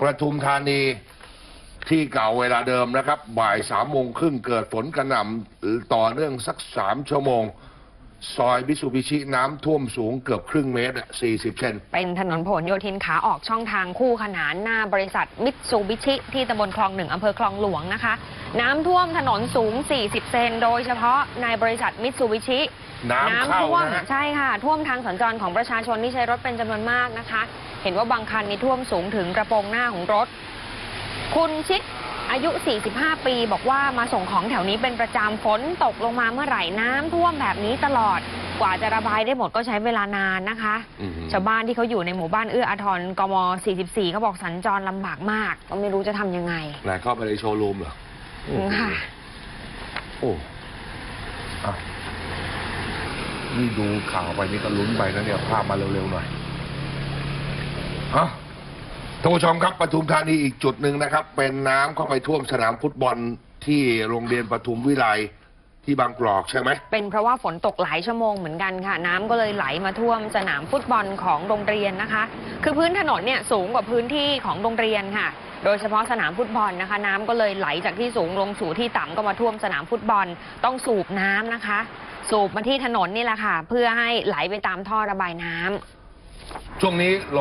ประทุมธานีที่เก่าเวลาเดิมนะครับ บ่ายสามโมงครึ่งเกิดฝนกระหน่ำต่อเนื่องสักสามชั่วโมง ซอยบิสุบิชิน้ำท่วมสูงเกือบครึ่งเมตรสี่สิบเซนเป็นถนนผลโยธินขาออกช่องทางคู่ขนานหน้าบริษัทมิตซูบิชิ ที่ตำบลคลองหนึ่งอำเภอคลองหลวงนะคะ น้ำท่วมถนนสูง 40 เซนโดยเฉพาะในบริษัทมิตซูบิชิน้ำเข้าท่วมนะฮะใช่ค่ะ ท่วมทางสัญจรของประชาชนที่ใช้รถเป็นจำนวนมากนะคะ เห็นว่าบางคันนี่ท่วมสูงถึงกระโปรงหน้าของรถ คุณชิดอายุ 45 ปี บอกว่ามาส่งของแถวนี้เป็นประจำฝนตกลงมาเมื่อไหร่น้ำท่วมแบบนี้ตลอด กว่าจะระบายได้หมดก็ใช้เวลานานนะคะอืมชาวบ้านที่เขาอยู่ในหมู่บ้านเอื้ออาทรกม 44 เขาบอกสัญจรลำบากมาก ก็ไม่รู้จะทำยังไงไหนเข้าไปในโชว์รูมเหรอค่ะโอ้อะนี่ดูข่าวไปนี่ก็ลุ้นไปนะเนี่ยภาพมาเร็วๆหน่อย ฮะท่านผู้ชมครับปทุมธานีอีกจุดหนึ่งนะครับ เป็นน้ำเข้าไปท่วมสนามฟุตบอลที่โรงเรียนปทุมวิไลที่บางกรอกใช่ไหม เป็นเพราะว่าฝนตกหลายชั่วโมงเหมือนกันค่ะ น้ำก็เลยไหลมาท่วมสนามฟุตบอลของโรงเรียนนะคะ คือพื้นถนนเนี่ยสูงกว่าพื้นที่ของโรงเรียนค่ะ โดยเฉพาะสนามฟุตบอลนะคะ น้ำก็เลยไหลจากที่สูงลงสู่ที่ต่ำก็มาท่วมสนามฟุตบอลต้องสูบน้ำนะคะ สูบมาที่ถนนนี่แหละค่ะ เพื่อให้ไหลไปตามท่อระบายน้ำ ช่วงนี้